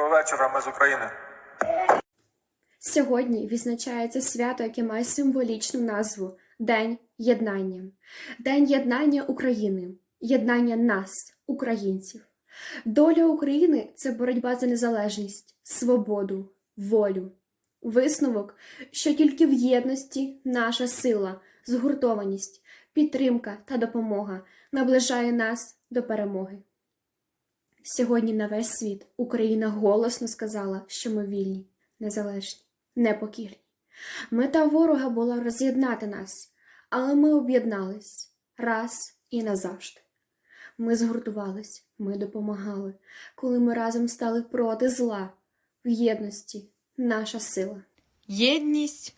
вечора. Ми з України. Сьогодні відзначається свято, яке має символічну назву День єднання. День єднання України, єднання нас, українців. Доля України це боротьба за незалежність, свободу, волю. Висновок, що тільки в єдності наша сила, згуртованість, підтримка та допомога наближає нас до перемоги. Сьогодні на весь світ Україна голосно сказала, що ми вільні, незалежні, непокірні. Мета ворога була роз'єднати нас, але ми об'єднались раз і назавжди. Ми згуртувались, ми допомагали, коли ми разом стали проти зла, в єдності наша сила. Єдність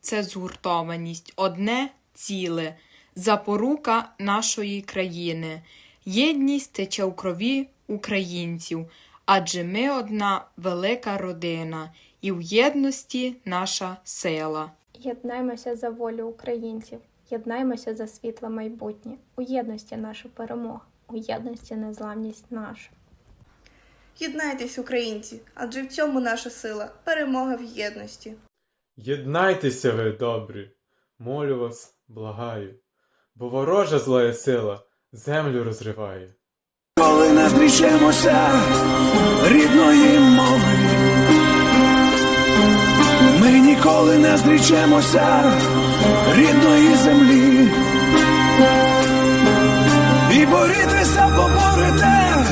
це згуртованість, одне ціле, запорука нашої країни. Єдність тече у крові українців, адже ми одна велика родина, і в єдності наша сила. Єднаймося за волю українців, єднаймося за світле майбутнє, у єдності наша перемога, у єдності незламність наша. Єднайтесь, українці, адже в цьому наша сила, перемога в єдності. Єднайтеся ви, добрі, молю вас, благаю, бо ворожа злая сила землю розриває. Коли не зрічемося рідної мови, ми ніколи не зрічемося рідної землі. І борітеся поборете